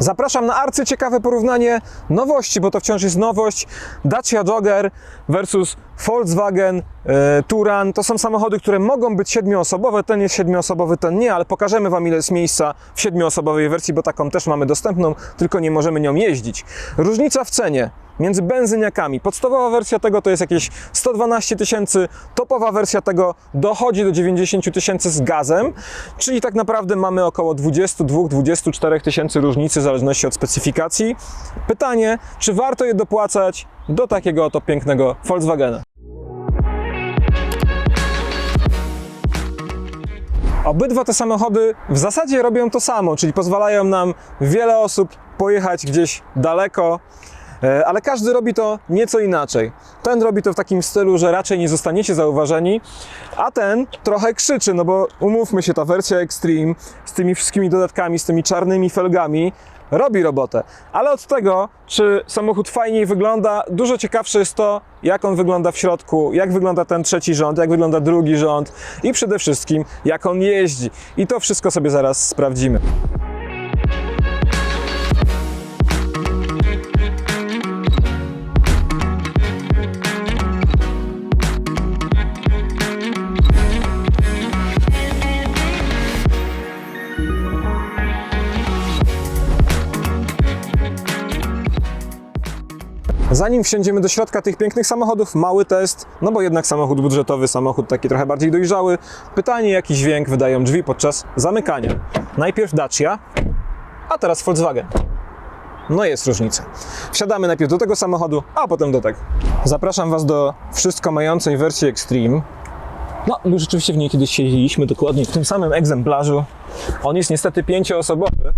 Zapraszam na arcyciekawe porównanie nowości, bo to wciąż jest nowość. Dacia Jogger versus Volkswagen e, Touran. To są samochody, które mogą być siedmioosobowe. Ten jest siedmioosobowy, ten nie, ale pokażemy Wam ile jest miejsca w siedmioosobowej wersji, bo taką też mamy dostępną, tylko nie możemy nią jeździć. Różnica w cenie między benzyniakami. Podstawowa wersja tego to jest jakieś 112 tysięcy, topowa wersja tego dochodzi do 90 tysięcy z gazem, czyli tak naprawdę mamy około 22-24 tysięcy różnicy w zależności od specyfikacji. Pytanie, czy warto je dopłacać do takiego oto pięknego Volkswagena? Obydwa te samochody w zasadzie robią to samo, czyli pozwalają nam wiele osób pojechać gdzieś daleko, ale każdy robi to nieco inaczej. Ten robi to w takim stylu, że raczej nie zostaniecie zauważeni, a ten trochę krzyczy, no bo umówmy się, ta wersja Extreme z tymi wszystkimi dodatkami, z tymi czarnymi felgami, robi robotę. Ale od tego, czy samochód fajniej wygląda, dużo ciekawsze jest to, jak on wygląda w środku, jak wygląda ten trzeci rząd, jak wygląda drugi rząd i przede wszystkim, jak on jeździ. I to wszystko sobie zaraz sprawdzimy. Zanim wsiądziemy do środka tych pięknych samochodów, mały test, no bo jednak samochód budżetowy, samochód taki trochę bardziej dojrzały. Pytanie, jaki dźwięk wydają drzwi podczas zamykania. Najpierw Dacia, a teraz Volkswagen. No jest różnica. Wsiadamy najpierw do tego samochodu, a potem do tego. Zapraszam Was do wszystko mającej wersji Extreme. No, my rzeczywiście w niej kiedyś siedzieliśmy dokładnie w tym samym egzemplarzu. On jest niestety pięcioosobowy,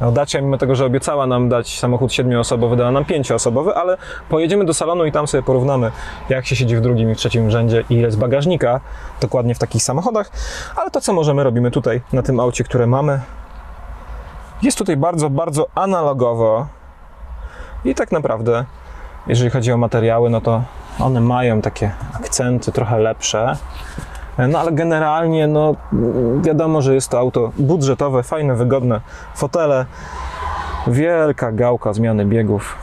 no, Dacia, mimo tego, że obiecała nam dać samochód siedmioosobowy, dała nam pięcioosobowy, ale pojedziemy do salonu i tam sobie porównamy, jak się siedzi w drugim i trzecim rzędzie i ile jest bagażnika, dokładnie w takich samochodach. Ale to, co możemy, robimy tutaj, na tym aucie, które mamy. Jest tutaj bardzo, bardzo analogowo i tak naprawdę, jeżeli chodzi o materiały, no to one mają takie akcenty trochę lepsze. No ale generalnie, no wiadomo, że jest to auto budżetowe, fajne, wygodne fotele, wielka gałka zmiany biegów,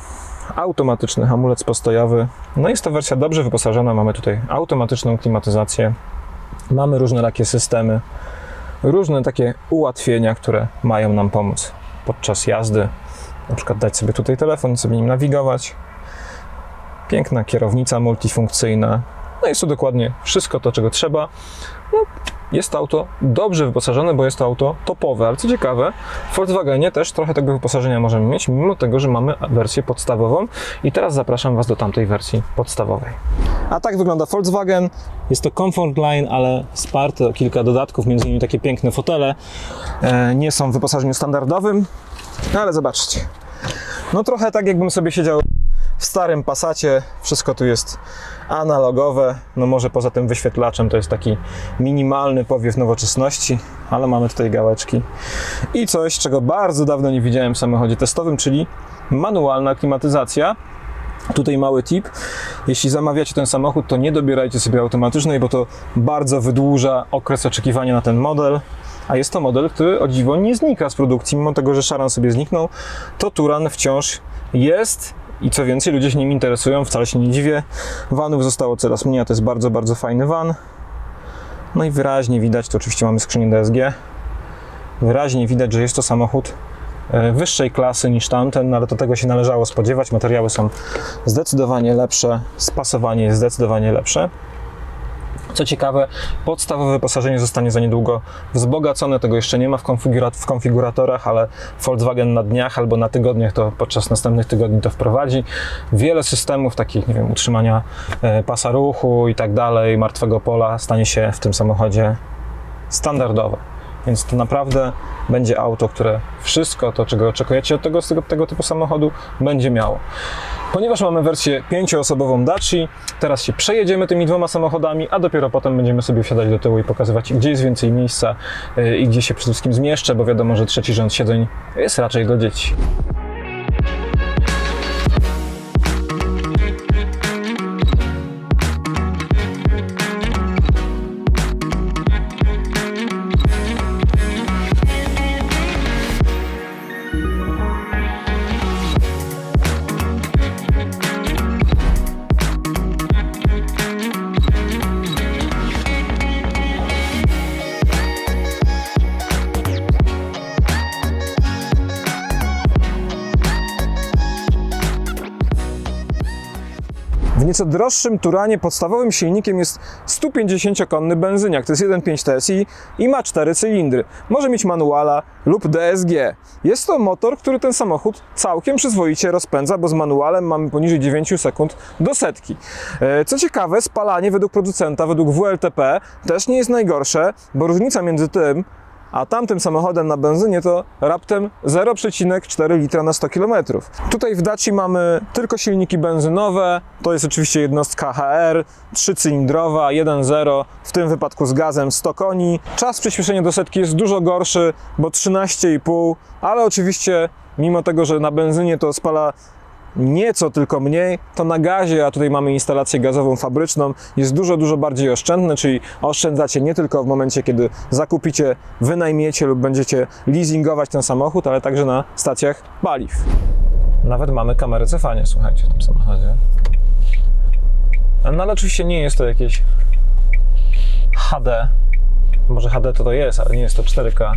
automatyczny hamulec postojowy. No jest to wersja dobrze wyposażona, mamy tutaj automatyczną klimatyzację, mamy różne takie systemy, różne takie ułatwienia, które mają nam pomóc podczas jazdy. Na przykład dać sobie tutaj telefon sobie nim nawigować. Piękna kierownica multifunkcyjna, no jest to dokładnie wszystko to, czego trzeba. No, jest to auto dobrze wyposażone, bo jest to auto topowe, ale co ciekawe, w Volkswagenie też trochę tego wyposażenia możemy mieć, mimo tego, że mamy wersję podstawową i teraz zapraszam Was do tamtej wersji podstawowej. A tak wygląda Volkswagen. Jest to Comfort Line, ale sparte kilka dodatków, między innymi takie piękne fotele. E, nie są w wyposażeniu standardowym, no ale zobaczcie. No trochę tak jakbym sobie siedział starym Passacie, wszystko tu jest analogowe, no może poza tym wyświetlaczem to jest taki minimalny powiew nowoczesności, ale mamy tutaj gałeczki. I coś, czego bardzo dawno nie widziałem w samochodzie testowym, czyli manualna klimatyzacja. Tutaj mały tip, jeśli zamawiacie ten samochód, to nie dobierajcie sobie automatycznej, bo to bardzo wydłuża okres oczekiwania na ten model. A jest to model, który o dziwo nie znika z produkcji, mimo tego, że Szaran sobie zniknął, to Turan wciąż jest i co więcej, ludzie się nim interesują, wcale się nie dziwię. Vanów zostało coraz mniej, a to jest bardzo, bardzo fajny van. No i wyraźnie widać, tu oczywiście mamy skrzynię DSG, wyraźnie widać, że jest to samochód e, wyższej klasy niż tamten, no ale do tego się należało spodziewać. Materiały są zdecydowanie lepsze, spasowanie jest zdecydowanie lepsze. Co ciekawe, podstawowe wyposażenie zostanie za niedługo wzbogacone. Tego jeszcze nie ma w, konfigura- w konfiguratorach, ale Volkswagen na dniach albo na tygodniach to podczas następnych tygodni to wprowadzi. Wiele systemów takich, nie wiem, utrzymania e, pasa ruchu i tak dalej, martwego pola stanie się w tym samochodzie standardowe. Więc to naprawdę będzie auto, które wszystko to, czego oczekujecie od tego, tego, typu samochodu, będzie miało. Ponieważ mamy wersję pięcioosobową Daci, teraz się przejedziemy tymi dwoma samochodami, a dopiero potem będziemy sobie wsiadać do tyłu i pokazywać, gdzie jest więcej miejsca yy, i gdzie się przede wszystkim zmieszczę, bo wiadomo, że trzeci rząd siedzeń jest raczej dla dzieci. Nieco droższym Turanie podstawowym silnikiem jest 150-konny benzyniak, to jest 1.5 TSI i ma 4 cylindry. Może mieć manuala lub DSG. Jest to motor, który ten samochód całkiem przyzwoicie rozpędza, bo z manualem mamy poniżej 9 sekund do setki. E, Co ciekawe, spalanie według producenta, według WLTP też nie jest najgorsze, bo różnica między tym, a tamtym samochodem na benzynie to raptem 0,4 litra na 100 km. Tutaj w Daci mamy tylko silniki benzynowe, to jest oczywiście jednostka HR, trzycylindrowa, 1.0, w tym wypadku z gazem 100 koni. Czas przyspieszenia do setki jest dużo gorszy, bo 13,5, ale oczywiście mimo tego, że na benzynie to spala nieco tylko mniej, to na gazie, a tutaj mamy instalację gazową fabryczną, jest dużo, dużo bardziej oszczędne, czyli oszczędzacie nie tylko w momencie, kiedy zakupicie, wynajmiecie lub będziecie leasingować ten samochód, ale także na stacjach paliw. Nawet mamy kamerę cofania, słuchajcie, w tym samochodzie. No ale oczywiście nie jest to jakieś HD. Może HD to to jest, ale nie jest to 4K.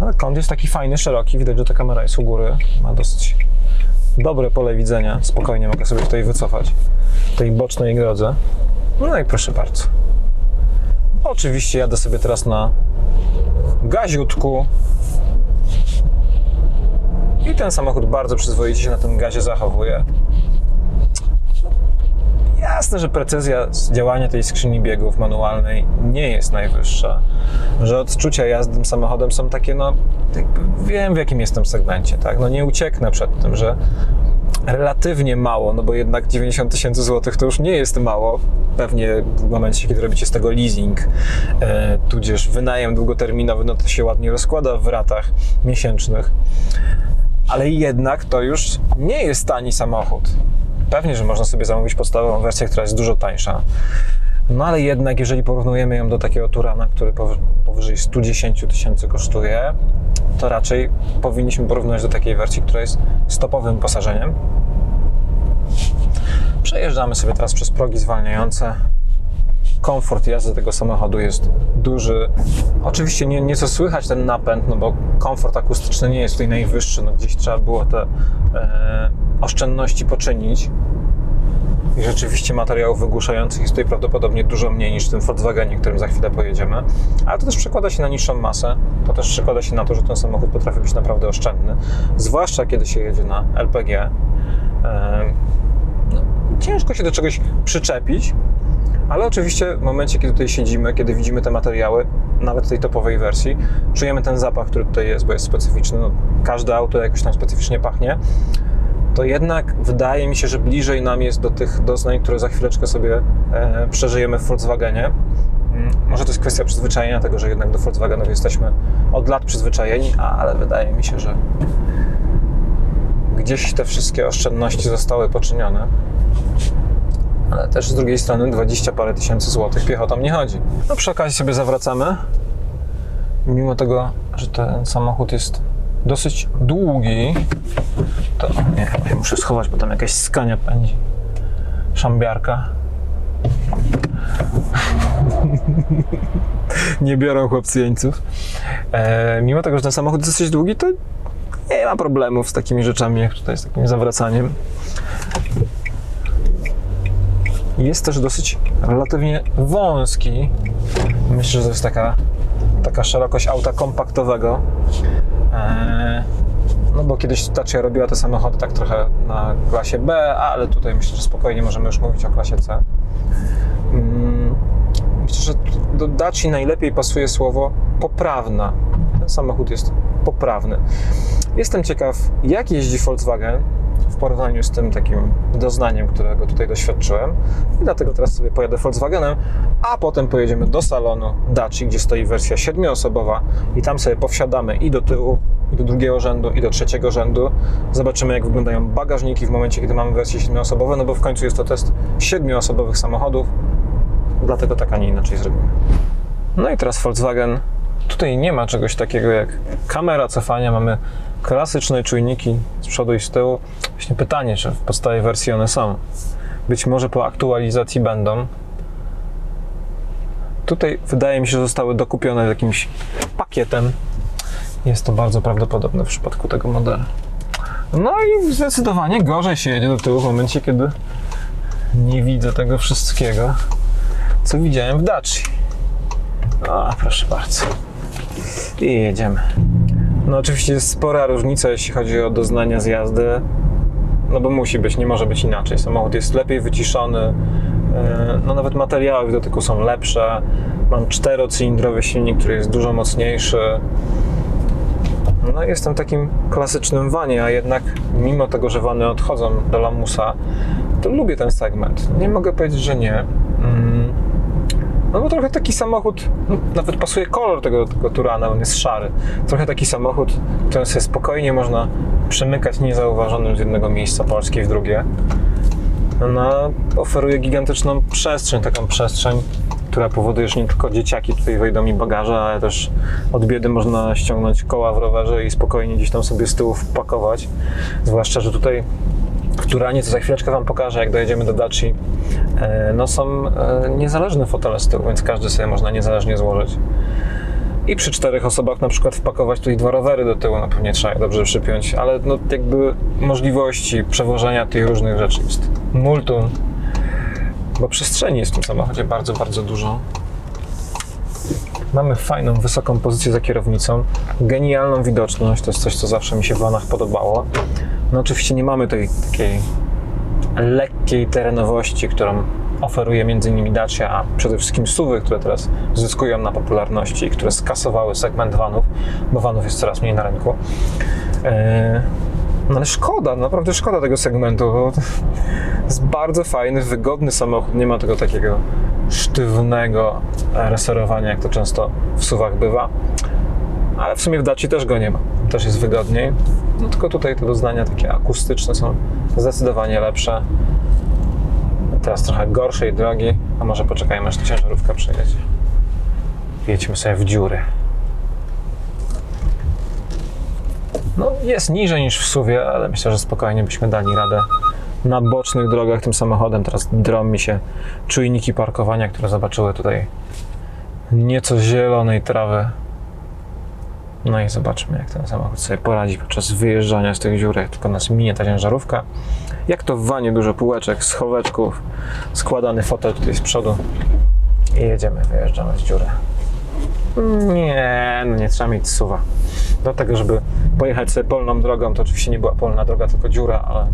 Ale kąt jest taki fajny, szeroki. Widać, że ta kamera jest u góry. Ma dosyć dobre pole widzenia. Spokojnie mogę sobie tutaj wycofać w tej bocznej drodze. No i proszę bardzo. Oczywiście jadę sobie teraz na gaziutku. I ten samochód bardzo przyzwoicie się na tym gazie zachowuje. Jasne, że precyzja działania tej skrzyni biegów manualnej nie jest najwyższa. Że odczucia jazdy samochodem są takie, no, wiem w jakim jestem segmencie, tak? No nie ucieknę przed tym, że relatywnie mało, no bo jednak 90 tysięcy złotych to już nie jest mało. Pewnie w momencie, kiedy robicie z tego leasing, e, tudzież wynajem długoterminowy, no to się ładnie rozkłada w ratach miesięcznych. Ale jednak to już nie jest tani samochód. Pewnie, że można sobie zamówić podstawową wersję, która jest dużo tańsza. No ale jednak, jeżeli porównujemy ją do takiego Turana, który powy- powyżej 110 tysięcy kosztuje, to raczej powinniśmy porównać do takiej wersji, która jest stopowym wyposażeniem. Przejeżdżamy sobie teraz przez progi zwalniające. Komfort jazdy tego samochodu jest duży. Oczywiście nie, nieco słychać ten napęd, no bo komfort akustyczny nie jest tutaj najwyższy. No gdzieś trzeba było te e, oszczędności poczynić. I rzeczywiście materiałów wygłuszających jest tutaj prawdopodobnie dużo mniej niż w tym Volkswagenie, którym za chwilę pojedziemy. Ale to też przekłada się na niższą masę. To też przekłada się na to, że ten samochód potrafi być naprawdę oszczędny. Zwłaszcza kiedy się jedzie na LPG. E, no, ciężko się do czegoś przyczepić, ale oczywiście w momencie, kiedy tutaj siedzimy, kiedy widzimy te materiały, nawet tej topowej wersji, czujemy ten zapach, który tutaj jest, bo jest specyficzny. No, każde auto jakoś tam specyficznie pachnie. To jednak wydaje mi się, że bliżej nam jest do tych doznań, które za chwileczkę sobie e, przeżyjemy w Volkswagenie. Mm, Może to jest kwestia przyzwyczajenia tego, że jednak do Volkswagenów jesteśmy od lat przyzwyczajeni, ale wydaje mi się, że gdzieś te wszystkie oszczędności zostały poczynione ale też z drugiej strony 20 parę tysięcy złotych piechotą nie chodzi. No przy okazji sobie zawracamy. Mimo tego, że ten samochód jest dosyć długi, to nie, muszę schować, bo tam jakaś skania pędzi. Szambiarka. nie biorą chłopcy jeńców. E, mimo tego, że ten samochód jest dosyć długi, to nie ma problemów z takimi rzeczami, jak tutaj z takim zawracaniem. Jest też dosyć relatywnie wąski. Myślę, że to jest taka, taka szerokość auta kompaktowego. Eee, no bo kiedyś Dacia robiła te samochody tak trochę na klasie B, ale tutaj myślę, że spokojnie możemy już mówić o klasie C. Mm, Myślę, że do Daci najlepiej pasuje słowo poprawna. Ten samochód jest poprawny. Jestem ciekaw, jak jeździ Volkswagen w porównaniu z tym takim doznaniem, którego tutaj doświadczyłem. I dlatego teraz sobie pojadę Volkswagenem, a potem pojedziemy do salonu Daci, gdzie stoi wersja siedmioosobowa i tam sobie powsiadamy i do tyłu, i do drugiego rzędu, i do trzeciego rzędu. Zobaczymy, jak wyglądają bagażniki w momencie, kiedy mamy wersję siedmioosobową, no bo w końcu jest to test siedmioosobowych samochodów, dlatego tak, a nie inaczej zrobimy. No i teraz Volkswagen. Tutaj nie ma czegoś takiego jak kamera cofania. Mamy klasyczne czujniki z przodu i z tyłu. Właśnie pytanie, czy w podstawie wersji one są. Być może po aktualizacji będą. Tutaj wydaje mi się, że zostały dokupione jakimś pakietem. Jest to bardzo prawdopodobne w przypadku tego modelu. No i zdecydowanie gorzej się jedzie do tyłu w momencie, kiedy nie widzę tego wszystkiego, co widziałem w Daci. O, proszę bardzo. I jedziemy. No oczywiście jest spora różnica, jeśli chodzi o doznania z jazdy. No bo musi być, nie może być inaczej. Samochód jest lepiej wyciszony. e, No nawet materiały w dotyku są lepsze. Mam czterocylindrowy silnik, który jest dużo mocniejszy. No jestem takim klasycznym wanie, a jednak mimo tego, że wany odchodzą do lamusa, to lubię ten segment. Nie mogę powiedzieć, że nie. Mm. No bo trochę taki samochód, no, nawet pasuje kolor tego, tego Turana, on jest szary. Trochę taki samochód, którym sobie spokojnie można przemykać niezauważonym z jednego miejsca Polski w drugie. No, oferuje gigantyczną przestrzeń, taką przestrzeń, która powoduje, że nie tylko dzieciaki tutaj wejdą mi bagaże, ale też od biedy można ściągnąć koła w rowerze i spokojnie gdzieś tam sobie z tyłu wpakować. Zwłaszcza, że tutaj Turanie, co za chwileczkę Wam pokażę, jak dojedziemy do Daci, e, no są e, niezależne fotele z tyłu, więc każdy sobie można niezależnie złożyć. I przy czterech osobach na przykład wpakować tutaj dwa rowery do tyłu, no pewnie trzeba je dobrze przypiąć, ale no jakby możliwości przewożenia tych różnych rzeczy jest multum, bo przestrzeni jest w tym samochodzie bardzo, bardzo dużo. Mamy fajną, wysoką pozycję za kierownicą, genialną widoczność, to jest coś, co zawsze mi się w vanach podobało. No oczywiście nie mamy tej takiej lekkiej terenowości, którą oferuje innymi Dacia, a przede wszystkim SUVy, które teraz zyskują na popularności i które skasowały segment vanów, bo vanów jest coraz mniej na rynku. Eee, no ale szkoda, naprawdę szkoda tego segmentu, bo jest bardzo fajny, wygodny samochód, nie ma tego takiego sztywnego reserowania, jak to często w SUVach bywa. Ale w sumie w Daci też go nie ma. Też jest wygodniej. No tylko tutaj te doznania takie akustyczne są zdecydowanie lepsze. Teraz trochę gorszej drogi, a może poczekajmy, aż ta ciężarówka przejedzie. Jedźmy sobie w dziury. No jest niżej niż w suwie, ale myślę, że spokojnie byśmy dali radę na bocznych drogach tym samochodem. Teraz drą mi się czujniki parkowania, które zobaczyły tutaj nieco zielonej trawy. No i zobaczmy, jak ten samochód sobie poradzi podczas wyjeżdżania z tych dziurek. Tylko nas minie ta ciężarówka. Jak to w wanie, dużo półeczek, schoweczków, składany fotel tutaj z przodu. I jedziemy, wyjeżdżamy z dziury. Nie, no nie trzeba mieć suwa. Do tego, żeby pojechać sobie polną drogą, to oczywiście nie była polna droga, tylko dziura, ale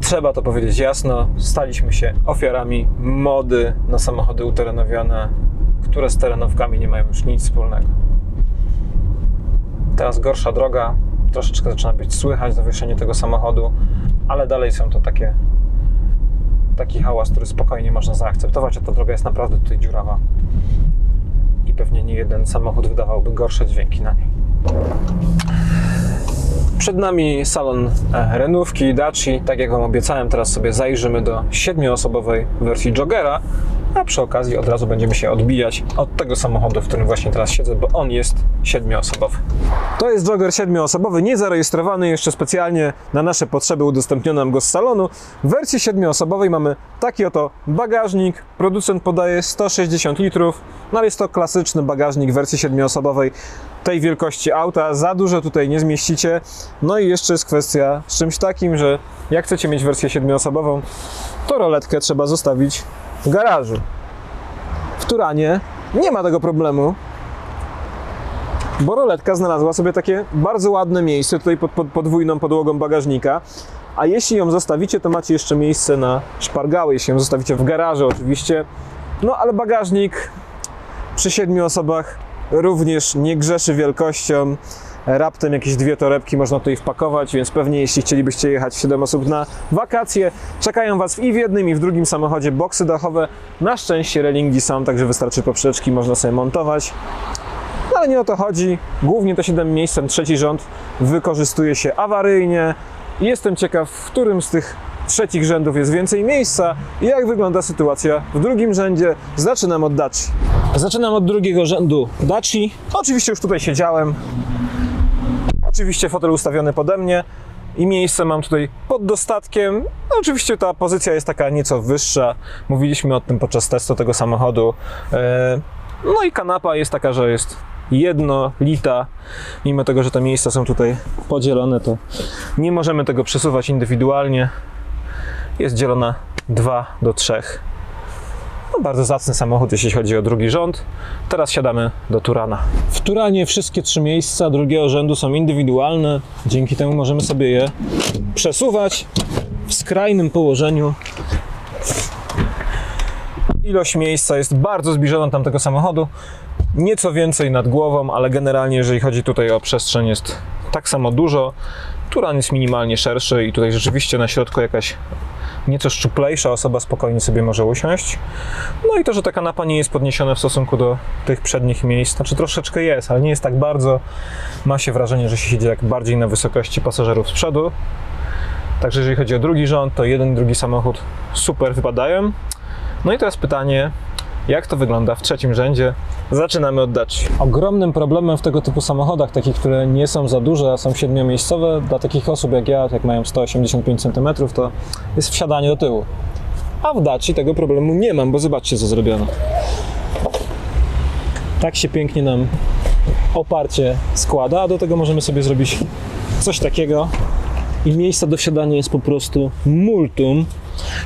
trzeba to powiedzieć jasno, staliśmy się ofiarami mody na samochody uterenowione, które z terenówkami nie mają już nic wspólnego. Teraz gorsza droga, troszeczkę zaczyna być słychać zawieszenie tego samochodu, ale dalej są to takie taki hałas, który spokojnie można zaakceptować, a ta droga jest naprawdę tutaj dziurawa i pewnie nie jeden samochód wydawałby gorsze dźwięki na niej. Przed nami salon e, Renówki, Daci. Tak jak Wam obiecałem, teraz sobie zajrzymy do siedmioosobowej wersji Jogera, a przy okazji od razu będziemy się odbijać od tego samochodu, w którym właśnie teraz siedzę, bo on jest siedmioosobowy. To jest Jogger siedmioosobowy, niezarejestrowany jeszcze specjalnie na nasze potrzeby, udostępniono nam go z salonu. W wersji siedmioosobowej mamy taki oto bagażnik. Producent podaje 160 litrów, no ale jest to klasyczny bagażnik wersji siedmioosobowej tej wielkości auta. Za dużo tutaj nie zmieścicie. No i jeszcze jest kwestia z czymś takim, że jak chcecie mieć wersję siedmioosobową, to roletkę trzeba zostawić w garażu. W Turanie nie ma tego problemu, bo roletka znalazła sobie takie bardzo ładne miejsce tutaj pod, pod podwójną podłogą bagażnika. A jeśli ją zostawicie, to macie jeszcze miejsce na szpargały, jeśli ją zostawicie w garażu oczywiście. No ale bagażnik przy siedmiu osobach również nie grzeszy wielkością. Raptem jakieś dwie torebki można tutaj wpakować, więc pewnie jeśli chcielibyście jechać 7 osób na wakacje, czekają Was i w jednym i w drugim samochodzie boksy dachowe. Na szczęście relingi są, także wystarczy poprzeczki, można sobie montować. No ale nie o to chodzi. Głównie te 7 miejsc, ten trzeci rząd wykorzystuje się awaryjnie. Jestem ciekaw, w którym z tych trzecich rzędów jest więcej miejsca i jak wygląda sytuacja w drugim rzędzie. Zaczynam od Daci. Zaczynam od drugiego rzędu Daci. Oczywiście już tutaj siedziałem. Oczywiście fotel ustawiony pode mnie i miejsce mam tutaj pod dostatkiem. No, oczywiście ta pozycja jest taka nieco wyższa. Mówiliśmy o tym podczas testu tego samochodu. E, No i kanapa jest taka, że jest jednolita. Mimo tego, że te miejsca są tutaj podzielone, to nie możemy tego przesuwać indywidualnie. jest dzielona 2 do 3. No, bardzo zacny samochód, jeśli chodzi o drugi rząd. Teraz siadamy do Turana. W Turanie wszystkie trzy miejsca drugiego rzędu są indywidualne. Dzięki temu możemy sobie je przesuwać w skrajnym położeniu. Ilość miejsca jest bardzo zbliżona do tamtego samochodu. Nieco więcej nad głową, ale generalnie, jeżeli chodzi tutaj o przestrzeń, jest tak samo dużo. Turan jest minimalnie szerszy i tutaj rzeczywiście na środku jakaś nieco szczuplejsza osoba spokojnie sobie może usiąść. No i to, że ta kanapa nie jest podniesiona w stosunku do tych przednich miejsc, znaczy troszeczkę jest, ale nie jest tak bardzo. Ma się wrażenie, że się siedzi jak bardziej na wysokości pasażerów z przodu. Także jeżeli chodzi o drugi rząd, to jeden i drugi samochód super wypadają. No i teraz pytanie, jak to wygląda w trzecim rzędzie? Zaczynamy od Daci. Ogromnym problemem w tego typu samochodach, takich, które nie są za duże, a są siedmiomiejscowe, dla takich osób jak ja, jak mają 185 cm, to jest wsiadanie do tyłu. A w Daci tego problemu nie mam, bo zobaczcie co zrobiono. Tak się pięknie nam oparcie składa, a do tego możemy sobie zrobić coś takiego i miejsca do wsiadania jest po prostu multum.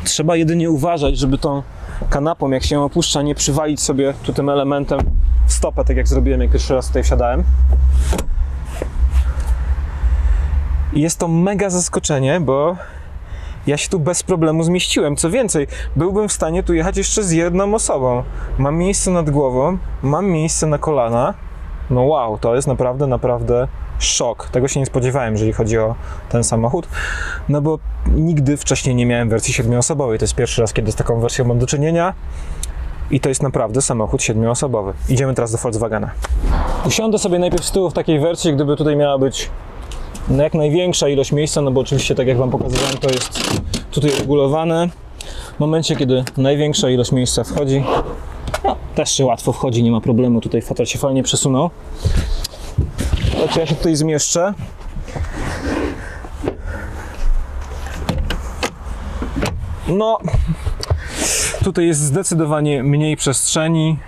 Trzeba jedynie uważać, żeby tą kanapą, jak się opuszcza, nie przywalić sobie tu tym elementem w stopę, tak jak zrobiłem, jak pierwszy raz tutaj wsiadałem. I jest to mega zaskoczenie, bo ja się tu bez problemu zmieściłem. Co więcej, byłbym w stanie tu jechać jeszcze z jedną osobą. Mam miejsce nad głową, mam miejsce na kolana. No wow, to jest naprawdę, naprawdę szok. Tego się nie spodziewałem, jeżeli chodzi o ten samochód. No bo nigdy wcześniej nie miałem wersji siedmioosobowej. To jest pierwszy raz, kiedy z taką wersją mam do czynienia. I to jest naprawdę samochód siedmioosobowy. Idziemy teraz do Volkswagena. Usiądę sobie najpierw z tyłu w takiej wersji, gdyby tutaj miała być no jak największa ilość miejsca, no bo oczywiście, tak jak Wam pokazywałem, to jest tutaj regulowane. W momencie, kiedy największa ilość miejsca wchodzi, no, też się łatwo wchodzi, nie ma problemu. Tutaj fotel się fajnie przesunął. Znaczy ja się tutaj zmieszczę. No, tutaj jest zdecydowanie mniej przestrzeni,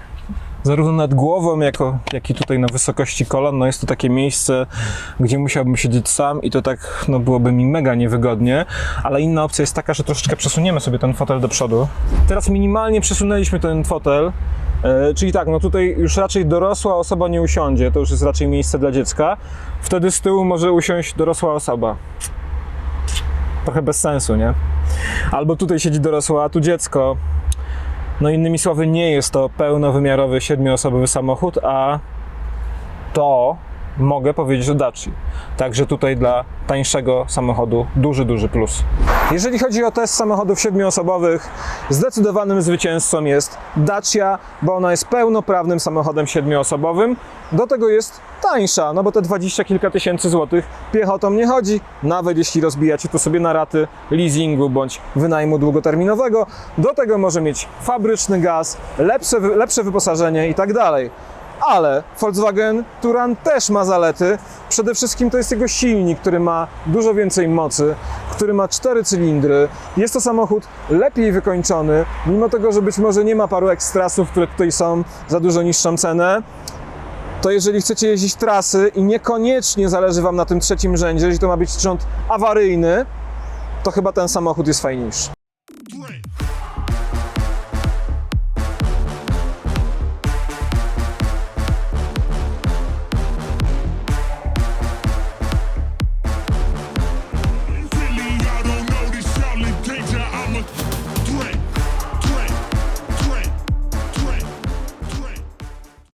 zarówno nad głową, jako, jak i tutaj na wysokości kolan. No jest to takie miejsce, gdzie musiałbym siedzieć sam i to tak no, byłoby mi mega niewygodnie, ale inna opcja jest taka, że troszeczkę przesuniemy sobie ten fotel do przodu. Teraz minimalnie przesunęliśmy ten fotel, czyli tak, no tutaj już raczej dorosła osoba nie usiądzie, to już jest raczej miejsce dla dziecka. Wtedy z tyłu może usiąść dorosła osoba. Trochę bez sensu, nie? Albo tutaj siedzi dorosła, a tu dziecko. No innymi słowy, nie jest to pełnowymiarowy siedmioosobowy samochód, a to mogę powiedzieć o Daci. Także tutaj dla tańszego samochodu duży, duży plus. Jeżeli chodzi o test samochodów siedmioosobowych, zdecydowanym zwycięzcą jest Dacia, bo ona jest pełnoprawnym samochodem siedmioosobowym. Do tego jest tańsza, no bo te 20 kilka tysięcy złotych piechotą nie chodzi, nawet jeśli rozbijacie to sobie na raty leasingu bądź wynajmu długoterminowego. Do tego może mieć fabryczny gaz, lepsze, lepsze wyposażenie i tak dalej. Ale Volkswagen Touran też ma zalety. Przede wszystkim to jest jego silnik, który ma dużo więcej mocy, który ma cztery cylindry. Jest to samochód lepiej wykończony, mimo tego, że być może nie ma paru ekstrasów, które tutaj są za dużo niższą cenę. To jeżeli chcecie jeździć trasy i niekoniecznie zależy Wam na tym trzecim rzędzie, jeżeli to ma być rząd awaryjny, to chyba ten samochód jest fajniejszy.